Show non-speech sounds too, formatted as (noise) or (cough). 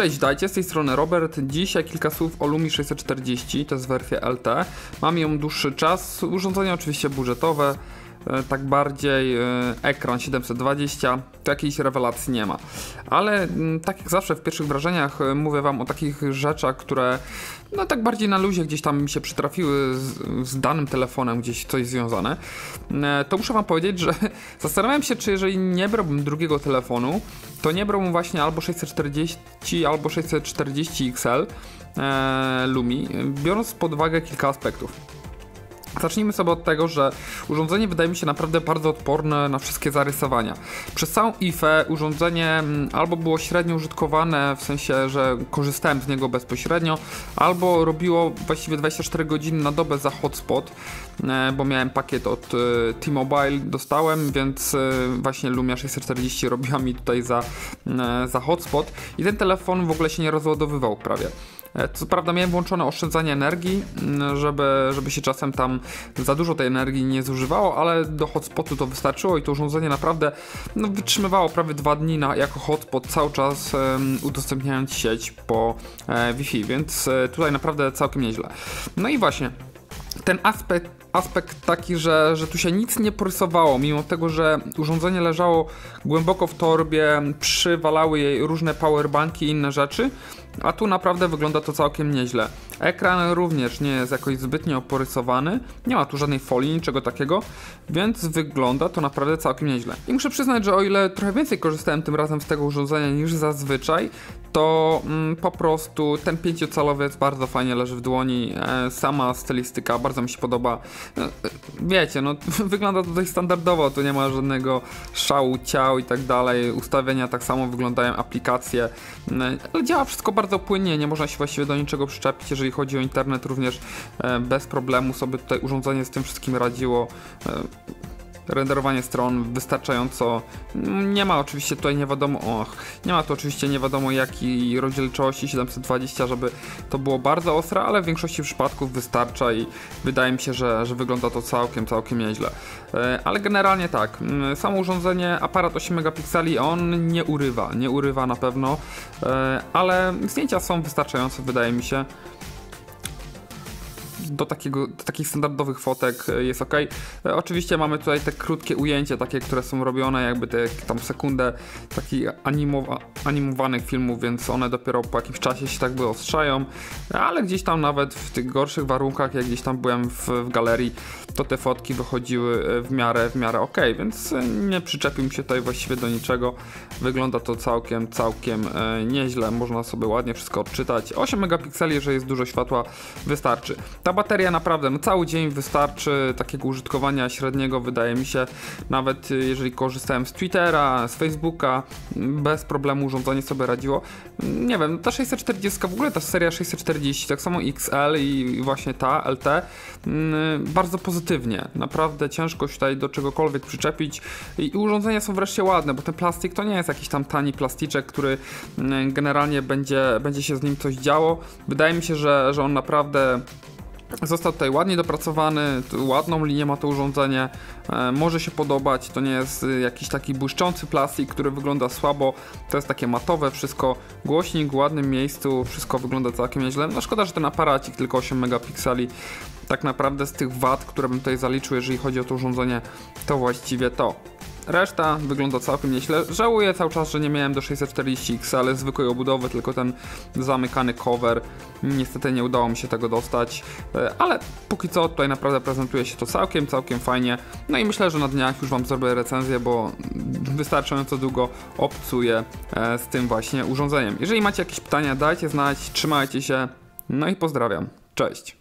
Cześć, dajcie, z tej strony Robert. Dzisiaj kilka słów o Lumi 640, to jest wersja LT. Mam ją dłuższy czas, urządzenie oczywiście budżetowe, tak bardziej e, ekran 720, to jakiejś rewelacji nie ma. Ale mm, tak jak zawsze w pierwszych wrażeniach e, mówię wam o takich rzeczach, które no tak bardziej na luzie gdzieś tam mi się przytrafiły z, z danym telefonem gdzieś coś związane, to muszę wam powiedzieć, że (laughs) zastanawiam się, czy jeżeli nie brałbym drugiego telefonu, to nie brałbym właśnie albo 640, albo 640 XL e, Lumi, biorąc pod uwagę kilka aspektów. Zacznijmy sobie od tego, że urządzenie wydaje mi się naprawdę bardzo odporne na wszystkie zarysowania. Przez całą IFE urządzenie mm, albo było średnio użytkowane, w sensie, że korzystałem z niego bezpośrednio, albo robiło właściwie 24 godziny na dobę za hotspot, e, bo miałem pakiet od e, T-Mobile, dostałem, więc e, właśnie Lumia 640 robiła mi tutaj za, za hotspot i ten telefon w ogóle się nie rozładowywał prawie. E, co prawda miałem włączone oszczędzanie energii, mm, żeby, żeby się czasem tam za dużo tej energii nie zużywało, ale do hotspotu to wystarczyło i to urządzenie naprawdę no, wytrzymywało prawie dwa dni na, jako hotspot cały czas um, udostępniając sieć po e, Wi-Fi, więc e, tutaj naprawdę całkiem nieźle. No i właśnie, ten aspekt aspekt taki, że, że tu się nic nie porysowało, mimo tego, że urządzenie leżało głęboko w torbie, przywalały jej różne powerbanki i inne rzeczy, a tu naprawdę wygląda to całkiem nieźle. Ekran również nie jest jakoś zbytnio porysowany, nie ma tu żadnej folii, niczego takiego, więc wygląda to naprawdę całkiem nieźle. I muszę przyznać, że o ile trochę więcej korzystałem tym razem z tego urządzenia niż zazwyczaj, to mm, po prostu ten 5-calowiec bardzo fajnie leży w dłoni, e, sama stylistyka bardzo mi się podoba. E, wiecie, no (laughs) wygląda to dość standardowo, tu nie ma żadnego szału, ciał i tak dalej, ustawienia tak samo wyglądają, aplikacje, e, ale działa wszystko bardzo płynnie, nie można się właściwie do niczego przyczepić, jeżeli chodzi o internet również e, bez problemu sobie tutaj urządzenie z tym wszystkim radziło e, renderowanie stron wystarczająco. Nie ma oczywiście tutaj nie wiadomo, och, nie ma tu oczywiście nie wiadomo jaki rozdzielczości 720, żeby to było bardzo ostre, ale w większości przypadków wystarcza i wydaje mi się, że, że wygląda to całkiem, całkiem nieźle. E, ale generalnie tak, samo urządzenie, aparat 8 megapikseli, on nie urywa, nie urywa na pewno, ale zdjęcia są wystarczające wydaje mi się do, takiego, do takich standardowych fotek e, jest ok. E, oczywiście mamy tutaj te krótkie ujęcia, takie, które są robione jakby te tam sekundę takich animowa animowanych filmów, więc one dopiero po jakimś czasie się tak wyostrzają, ale gdzieś tam nawet w tych gorszych warunkach, jak gdzieś tam byłem w, w galerii, to te fotki wychodziły e, w miarę, w miarę ok, więc nie przyczepił mi się tutaj właściwie do niczego. Wygląda to całkiem, całkiem nieźle, można sobie ładnie wszystko odczytać. 8 megapikseli, jeżeli jest dużo światła, wystarczy. Ta bateria naprawdę, no cały dzień wystarczy takiego użytkowania średniego, wydaje mi się, nawet jeżeli korzystałem z Twittera, z Facebooka, bez problemu urządzenie sobie radziło. Nie wiem, ta 640, w ogóle ta seria 640, tak samo XL i właśnie ta LT, mm, bardzo pozytywnie. Naprawdę ciężko się tutaj do czegokolwiek przyczepić i urządzenia są wreszcie ładne, bo ten plastik to nie jest jakiś tam tani plasticzek, który mm, generalnie będzie, będzie się z nim coś działo. Wydaje mi się, że, że on naprawdę Został tutaj ładnie dopracowany, ładną linię ma to urządzenie, e, może się podobać, to nie jest jakiś taki błyszczący plastik, który wygląda słabo, to jest takie matowe, wszystko głośnik w ładnym miejscu, wszystko wygląda całkiem nieźle. No szkoda, że ten aparacik tylko 8 megapikseli, tak naprawdę z tych wad, które bym tutaj zaliczył, jeżeli chodzi o to urządzenie, to właściwie to. Reszta wygląda całkiem nieźle. Żałuję cały czas, że nie miałem do 640X, ale zwykłej obudowy, tylko ten zamykany cover. Niestety nie udało mi się tego dostać, e, ale póki co tutaj naprawdę prezentuje się to całkiem, całkiem fajnie. No i myślę, że na dniach już Wam zrobię recenzję, bo wystarczająco długo obcuję e, z tym właśnie urządzeniem. Jeżeli macie jakieś pytania, dajcie znać, trzymajcie się, no i pozdrawiam. Cześć!